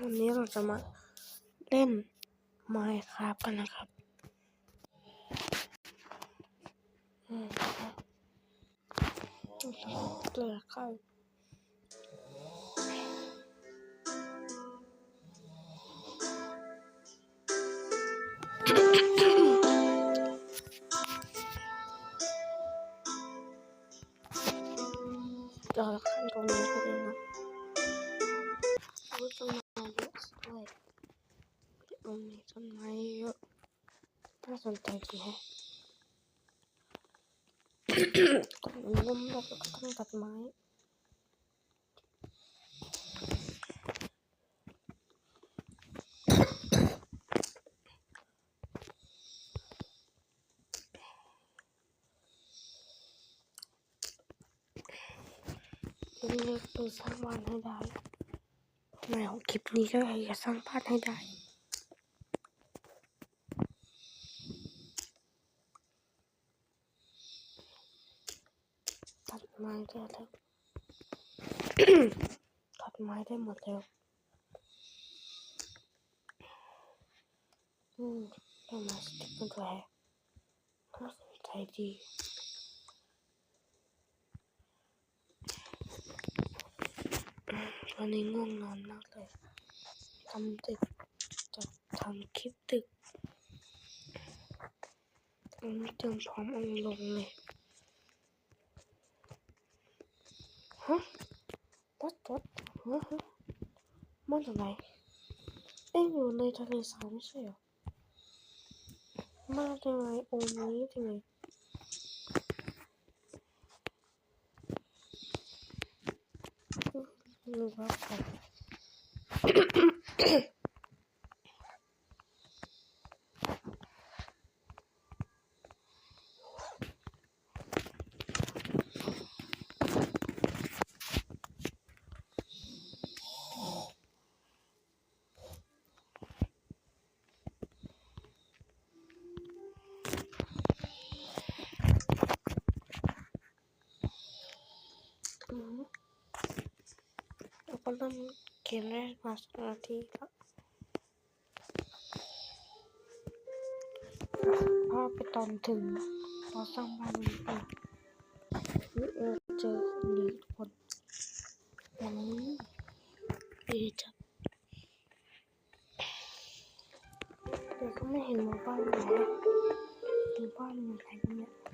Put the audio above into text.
วันนี้เราจะมาเล่น Minecraft กันนะครับอืมครับเกลือเข้า เดี๋ยวขั้นตรงนี้ก็ได้นะรู้ต้นไม้เยอะด้วยตรงนี้ต้นไม้เยอะน่าสนใจะก่อนอื่นเริ่มแรกเราก็ต้องตัดไม้คือสร้างบ้านให้ได้ในของคลิปนี้ก็อยากจะสร้างบ้านให้ได้ตัดไม้ได้แล้วตัดไม้ได้หมดแล้วอืมได้มาสติ๊กเกอร์ด้วยน่าสนใจดี อืมวันนี้ง่วงนอนมากเลยทำดึกจะทำคลิปดึกยังไม่เตรียมพร้อมเอาลงเลยฮะตัดตัดฮะฮะมาจากไหนเอ้ยอยู่ในทะเลสาบไม่ใช่เหรอมาได้ไงโอ้นี้ได้ไง ห ก็เริ่มเกมแรกมาสองนาทีครับพอไปตอนถึงเรสร้งบ้านนี้เองนี่อเจอคนนี้คนอย่างนี้ดีจังแต่ก็ไม่เห็นหมู่บ้านไหนหมู่บ้านอยู่ไหเนี่ย